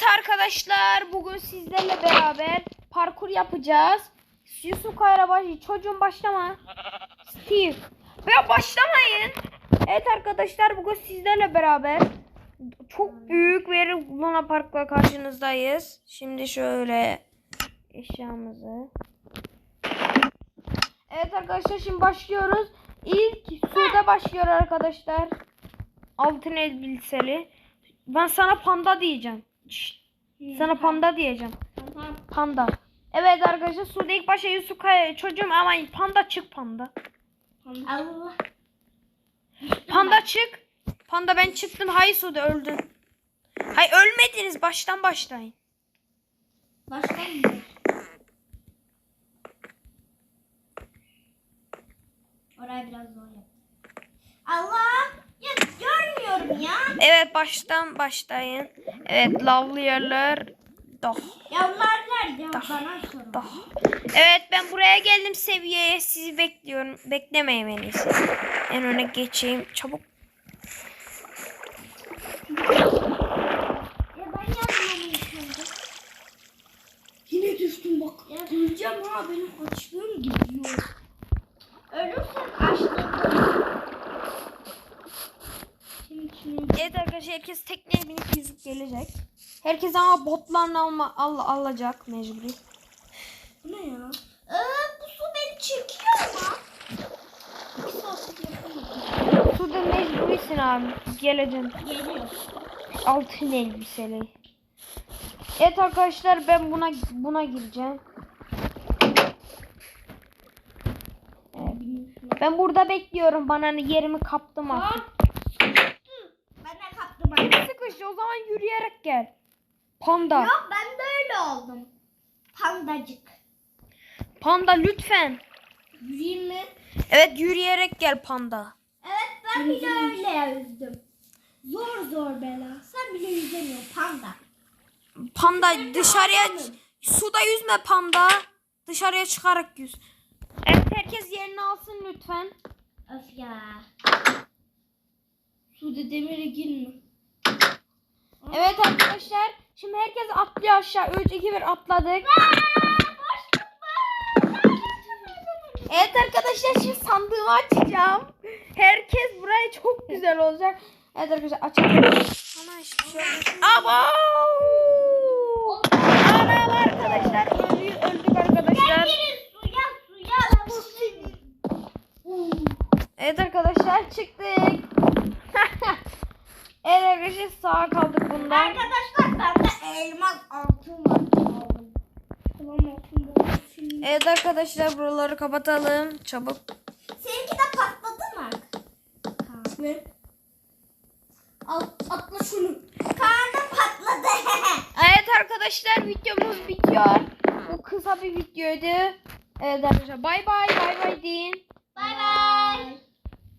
Evet arkadaşlar bugün sizlerle beraber parkur yapacağız. Yusuf Kayrabaşı çocuğum başlama. Steve. Ya başlamayın. Evet arkadaşlar bugün sizlerle beraber çok büyük bir Luna Park'la karşınızdayız. Şimdi şöyle eşyamızı. Evet arkadaşlar şimdi başlıyoruz. İlk suda başlıyor arkadaşlar. Altın elbiseli. Ben sana panda diyeceğim. Şşt, sana panda diyeceğim. Tamam. Panda. Evet arkadaşlar suda ilk başta Yusuf Kaya çocuğum ama panda çık panda. Allah. Panda çık. Panda ben çıktım. Hay suda öldün. Hay ölmediniz baştan başlayın. Başkan mı? Orayı biraz zor yap. Allah! Evet baştan başlayın. Evet lavlı yerler. Doh. Ya bunlar nerede? Bana. Doh. Evet ben buraya geldim seviyeye. Sizi bekliyorum. Beklemeyin en iyisi. En öne geçeyim. Çabuk. Ya ben istiyorum. Yine düştüm bak. Ya duyacağım ha benim açlığım gidiyor. Ölürsen açlığım Şimdi şimdi Evet arkadaşlar herkes tekneye binip yüzüp gelecek. Herkes ama botlarını alma, al, alacak mecburi. bu ne ya? Ee, bu su beni çekiyor ama. Suda mecburisin abi. Geleceksin. Geliyor. Altın elbiseli. Evet arkadaşlar ben buna buna gireceğim. Evet. Ben burada bekliyorum. Bana yerimi kaptım artık. Sıkış o zaman yürüyerek gel. Panda. Yok ben de öyle oldum. Pandacık. Panda lütfen. Yürüyeyim mi? Evet yürüyerek gel panda. Evet ben bile öyle yüzdüm. Zor zor bela. Sen bile yüzemiyorsun panda. Panda dışarıya suda yüzme panda. Dışarıya çıkarak yüz. Evet herkes yerini alsın lütfen. Öf ya. Suda demire girme. Evet arkadaşlar. Şimdi herkes atlıyor aşağı. 3 2 1 atladık. Evet arkadaşlar şimdi sandığımı açacağım. Herkes buraya çok güzel olacak. Evet arkadaşlar açalım. Ana hiçbir şey. Abo! Ana arkadaşlar öldük, öldük arkadaşlar. Evet arkadaşlar çıktık. evet arkadaşlar sağa kaldık bundan. Arkadaşlar bende elmas altın var. Aldım. Tamam altın da şimdi. Evet arkadaşlar buraları kapatalım. Çabuk. Seninki de patladı mı? Ne? Al, atla şunu. Karnım patladı. Evet arkadaşlar videomuz bitiyor. Bu kısa bir videoydu. Evet arkadaşlar bay bay bay bay deyin. Bay bay.